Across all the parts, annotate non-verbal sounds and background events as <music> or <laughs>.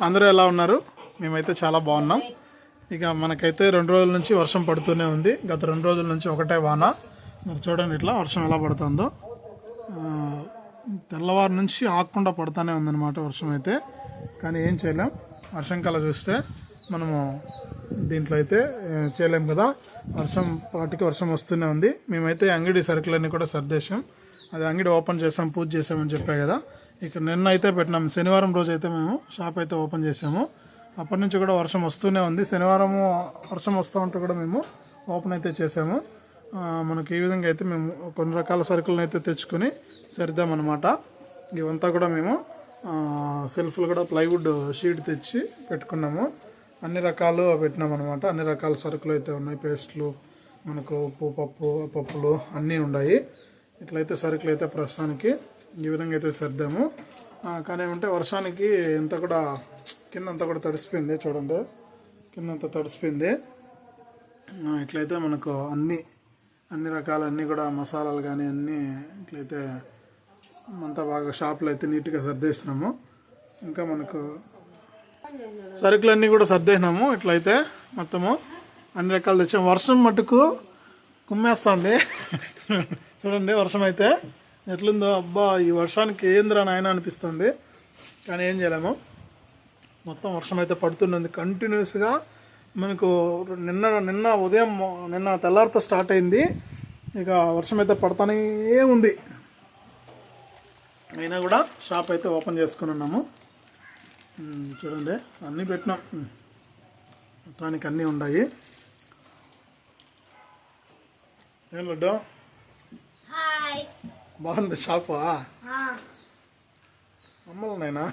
అందరూ ఎలా ఉన్నారు? మేమైతే చాలా బాగున్నాం. ఇక మనకైతే రెండు రోజుల నుంచి వర్షం పడుతూనే ఉంది. గత రెండు రోజుల నుంచి ఒకటే వాన. మీరు చూడండి ఇట్లా వర్షం ఎలా పడుతుందో. తెల్లవారు నుంచి ఆగకుండా పడుతూనే ఉందన్నమాట వర్షం అయితే. కానీ ఏం చేయలేం. వర్షం కల చూస్తే మనము దీంట్లో అయితే చేయలేం కదా. వర్షం పాటికి వర్షం వస్తూనే ఉంది. మేమైతే అంగడి సరుకులన్నీ కూడా సర్దేశాం. అది అంగడి ఓపెన్ చేసాం పూజ చేసామని చెప్పా కదా. ఇక్కడ నిన్న అయితే పెట్టినాం. శనివారం రోజు అయితే మేము షాప్ అయితే ఓపెన్ చేసాము. అప్పటి నుంచి కూడా వర్షం వస్తూనే ఉంది. శనివారం వర్షం వస్తూ ఉంటే కూడా మేము ఓపెన్ అయితే చేసాము. మనకి ఈ విధంగా అయితే మేము కొన్ని రకాల సరుకులను అయితే తెచ్చుకొని సరిద్దామన్నమాట ఇవంతా కూడా మేము సెల్ఫ్లు కూడా ప్లైవుడ్ షీట్ తెచ్చి పెట్టుకున్నాము. అన్ని రకాలు పెట్టినాం అనమాట అన్ని రకాల సరుకులు అయితే ఉన్నాయి. పేస్ట్లు మనకు ఉప్పు పప్పు పప్పులు అన్నీ ఉన్నాయి. ఇట్లయితే సరుకులు అయితే ప్రస్తుతానికి ఈ విధంగా అయితే సర్దాము. కానీ ఏమంటే వర్షానికి ఇంత కూడా కింద అంతా కూడా తడిసిపోయింది చూడండి. కింద అంతా తడిసిపోయింది ఇట్లయితే మనకు అన్ని అన్ని రకాల అన్నీ కూడా మసాలాలు కానీ అన్నీ ఇట్లయితే అంతా బాగా షాప్లో అయితే నీట్గా సర్దేసినాము. ఇంకా మనకు సరుకులన్నీ కూడా సర్దేసినాము ఇట్లయితే మొత్తము. అన్ని రకాలు తెచ్చాము. వర్షం మటుకు కుమ్మేస్తుంది. <laughs> చూడండి వర్షం అయితే. ఎట్లుందో అబ్బా ఈ వర్షానికి ఏంద్రా నాయన అనిపిస్తుంది. కానీ ఏం చేయలేము. మొత్తం వర్షం అయితే పడుతున్నది కంటిన్యూస్గా మనకు నిన్న నిన్న ఉదయం నిన్న తెల్లారితో స్టార్ట్ అయింది. ఇక వర్షం అయితే పడతానే ఉంది. అయినా కూడా షాప్ అయితే ఓపెన్ చేసుకుని ఉన్నాము. చూడండి అన్నీ పెట్టినాం. మొత్తానికి అన్నీ ఉన్నాయి. ఏం లడ్డు? బాగుంది షాపా. అమ్మలనైనా?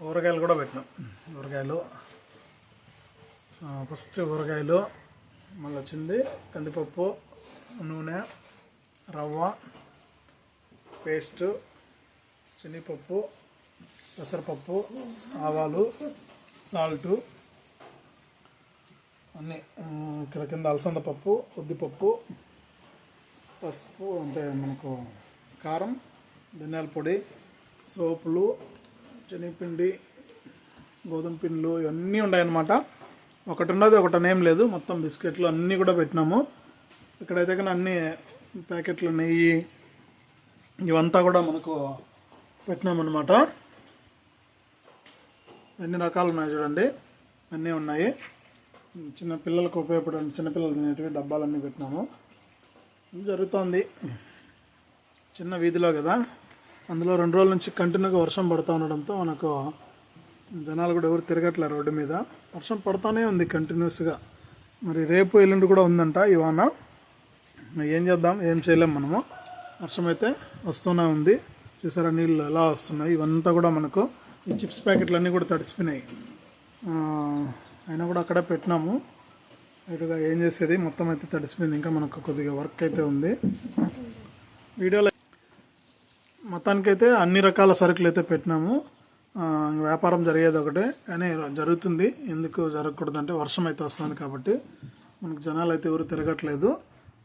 ఊరగాయలు కూడా పెట్టినాం. ఊరగాయలు. ఫస్ట్ ఊరగాయలు మళ్ళీ వచ్చింది కందిపప్పు నూనె రవ్వ పేస్ట్ శనగపప్పు పెసరపప్పు ఆవాలు సాల్టు అన్నీ ఇక్కడ కింద అలసంద పప్పు ఉద్దిపప్పు పసుపు అంటే మనకు కారం ధనియాల పొడి సోపులు శనగపిండి గోధుమ పిండిలు ఇవన్నీ ఉన్నాయన్నమాట. ఒకటి ఉన్నది ఒకటి ఏం లేదు. మొత్తం బిస్కెట్లు అన్నీ కూడా పెట్టినాము. ఇక్కడైతే కానీ అన్ని ప్యాకెట్లు నెయ్యి ఇవంతా కూడా మనకు పెట్టినామన్నమాట. ఎన్ని రకాలు ఉన్నాయి చూడండి. అన్నీ ఉన్నాయి. చిన్న పిల్లలకు ఉపయోగపడే చిన్నపిల్లలు తినేటివి డబ్బాలన్నీ పెట్టినాము. జరుగుతోంది. చిన్న వీధిలో కదా. అందులో రెండు రోజుల నుంచి కంటిన్యూగా వర్షం పడుతూ ఉండడంతో మనకు జనాలు కూడా ఎవరు తిరగట్లేరు రోడ్డు మీద. వర్షం పడుతూనే ఉంది కంటిన్యూస్గా. మరి రేపు ఎల్లుండి కూడా ఉందంట ఇవాన ఏం చేద్దాం ఏం చేయలేం మనము. వర్షం అయితే వస్తూనే ఉంది. చూసారా నీళ్ళు ఎలా వస్తున్నాయి? ఇవంతా కూడా మనకు ఈ చిప్స్ ప్యాకెట్లు అన్నీ కూడా తడిసిపోయినాయి. అయినా కూడా అక్కడే పెట్టినాము. ఇటుగా ఏం చేసేది? మొత్తం అయితే తడిసిపోయింది. ఇంకా మనకు కొద్దిగా వర్క్ అయితే ఉంది. వీడియోలో మొత్తానికైతే అన్ని రకాల సరుకులు అయితే పెట్టినాము. వ్యాపారం జరిగేది ఒకటే. కానీ జరుగుతుంది. ఎందుకు జరగకూడదు అంటే వర్షం అయితే వస్తుంది కాబట్టి మనకు జనాలు అయితే ఎవరు తిరగట్లేదు.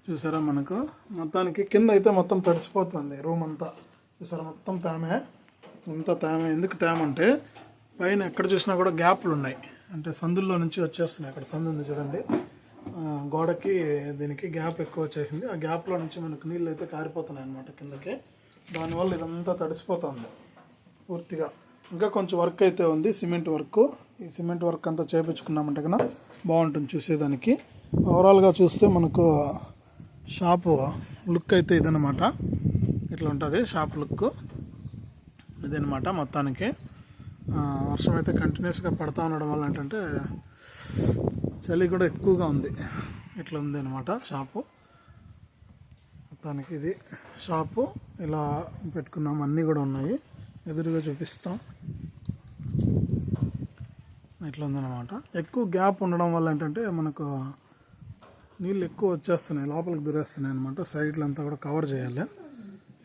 చూసారా మనకు? మొత్తానికి కింద అయితే మొత్తం తడిసిపోతుంది రూమ్ అంతా. చూసారా? మొత్తం తేమే. ఇంత తేమే. ఎందుకు తేమంటే పైన ఎక్కడ చూసినా కూడా గ్యాప్లు ఉన్నాయి. అంటే సందుల్లో నుంచి వచ్చేస్తున్నాయి అక్కడ సందు ఉంది చూడండి. గోడకి దీనికి గ్యాప్ ఎక్కువ వచ్చేసింది. ఆ గ్యాప్లో నుంచి మనకు నీళ్ళు అయితే కారిపోతున్నాయి అనమాట కిందకి. దానివల్ల ఇదంతా తడిసిపోతుంది పూర్తిగా. ఇంకా కొంచెం వర్క్ అయితే ఉంది సిమెంట్ వర్క్. ఈ సిమెంట్ వర్క్ అంతా చేపించుకున్నామంటే కన్నా బాగుంటుంది చూసేదానికి. ఓవరాల్గా చూస్తే మనకు షాపు లుక్ అయితే ఇదనమాట ఇట్లా ఉంటుంది షాప్ లుక్. ఇదనమాట మొత్తానికి. వర్షం అయితే కంటిన్యూస్గా పడతా ఉండడం వల్ల ఏంటంటే చలి కూడా ఎక్కువగా ఉంది. ఇట్లా ఉంది అనమాట షాపు. మొత్తానికి ఇది షాపు. ఇలా పెట్టుకున్నాం. అన్నీ కూడా ఉన్నాయి. ఎదురుగా చూపిస్తాం. ఇట్లా ఉందన్నమాట ఎక్కువ గ్యాప్ ఉండడం వల్ల ఏంటంటే మనకు నీళ్ళు ఎక్కువ వచ్చేస్తున్నాయి. లోపలికి దూరేస్తున్నాయి అనమాట సైడ్లు అంతా కూడా కవర్ చేయాలి.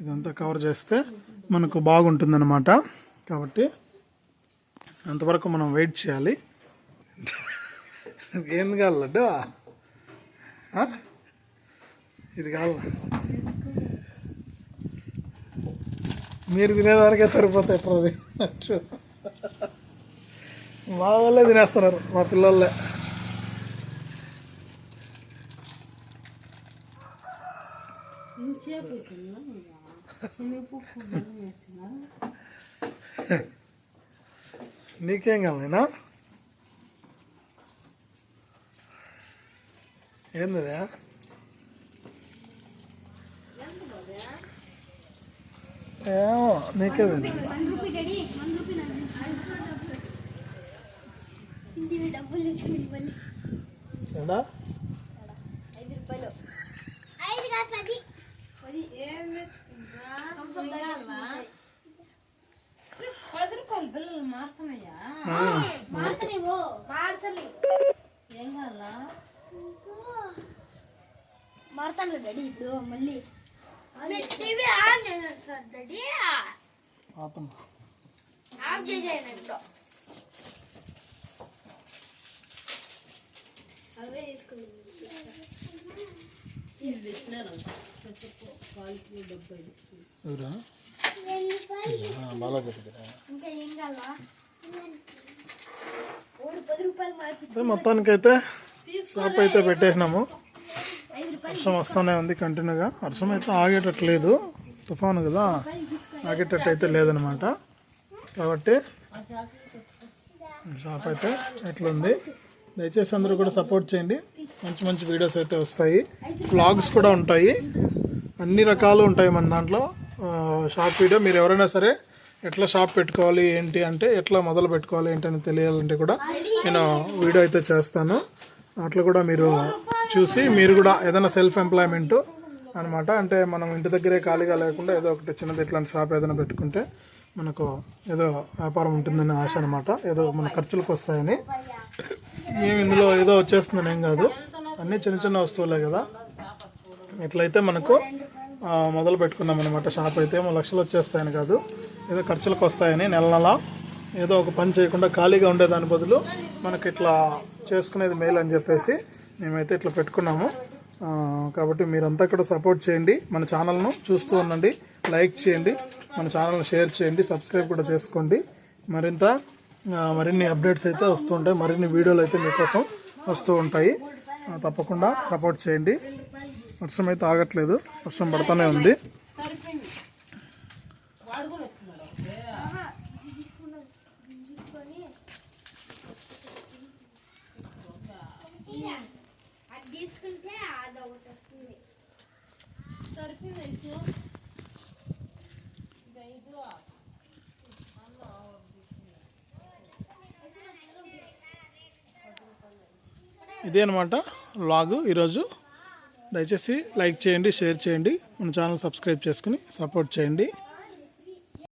ఇదంతా కవర్ చేస్తే మనకు బాగుంటుందన్నమాట కాబట్టి అంతవరకు మనం వెయిట్ చేయాలి. ఏం కావాలి లడ్డు? ఇది కావాలి? మీరు తినేదానికే సరిపోతాయి ప్రవి మా వాళ్ళే తినేస్తున్నారు మా పిల్లలే. <laughs> నీకేం కావాలనా ఏంది అదే? ఏమో నీకే తెలియదు one rupee daddy one rupee ఇంటికి డబ్బులు తెచ్చుకుని మళ్ళీ ఏంటా ఐదు రూపాయలు ఐదు కాదు పది పది పది మాడతాను డాడీ ఇప్పుడు మళ్ళీ. టీవీ ఆన్ చేసాను సార్ డాడీ. ఆఫ్ ఇంట్లో అవే తీసుకున్నాను డబ్బు బాగా మొత్తానికైతే షాప్ అయితే పెట్టేసినాము. వర్షం వస్తూనే ఉంది కంటిన్యూగా. వర్షం అయితే ఆగేటట్లేదు. తుఫాను కదా ఆగేటట్టు అయితే లేదనమాట. కాబట్టి షాప్ అయితే ఎట్లుంది? దయచేసి అందరూ కూడా సపోర్ట్ చేయండి. మంచి మంచి వీడియోస్ అయితే వస్తాయి. బ్లాగ్స్ కూడా ఉంటాయి. అన్ని రకాలు ఉంటాయి మన దాంట్లో. షాప్ వీడియో మీరు ఎవరైనా సరే ఎట్లా షాప్ పెట్టుకోవాలి ఏంటి అంటే ఎట్లా మొదలు పెట్టుకోవాలి ఏంటి అని తెలియాలంటే కూడా నేను వీడియో అయితే చేస్తాను. అట్లా కూడా మీరు చూసి మీరు కూడా ఏదైనా సెల్ఫ్ ఎంప్లాయ్మెంట్ అనమాట అంటే మనం ఇంటి దగ్గరే ఖాళీగా లేకుండా ఏదో ఒకటి చిన్నది ఇట్లాంటి షాప్ ఏదైనా పెట్టుకుంటే మనకు ఏదో వ్యాపారం ఉంటుందని ఆశ అనమాట ఏదో మన ఖర్చులకు వస్తాయని. మేము ఇందులో ఏదో వచ్చేస్తుందని ఏం కాదు. అన్నీ చిన్న చిన్న వస్తువులే కదా. ఇట్లయితే మనకు మొదలు పెట్టుకున్నాం అనమాట షాప్ అయితే ఏమో లక్షలు వచ్చేస్తాయని కాదు. ఏదో ఖర్చులకు వస్తాయని నెల నెల ఏదో ఒక పని చేయకుండా ఖాళీగా ఉండేదాని బదులు మనకి ఇట్లా చేసుకునేది మేలు అని చెప్పేసి మేమైతే ఇట్లా పెట్టుకున్నాము. కాబట్టి మీరంతా కూడా సపోర్ట్ చేయండి. మన ఛానల్ను చూస్తూ ఉండండి. లైక్ చేయండి. మన ఛానల్ని షేర్ చేయండి. సబ్స్క్రైబ్ కూడా చేసుకోండి. మరింత మరిన్ని అప్డేట్స్ అయితే వస్తుంటాయి మరిన్ని వీడియోలు అయితే మీకోసం వస్తూ ఉంటాయి. తప్పకుండా సపోర్ట్ చేయండి. వర్షం అయితే ఆగట్లేదు. వర్షం పడుతూనే ఉంది. ఇదే అనమాట లాగు ఈరోజు. దయచేసి లైక్ చేయండి షేర్ చేయండి. మన ఛానల్ సబ్స్క్రైబ్ చేసుకుని సపోర్ట్ చేయండి.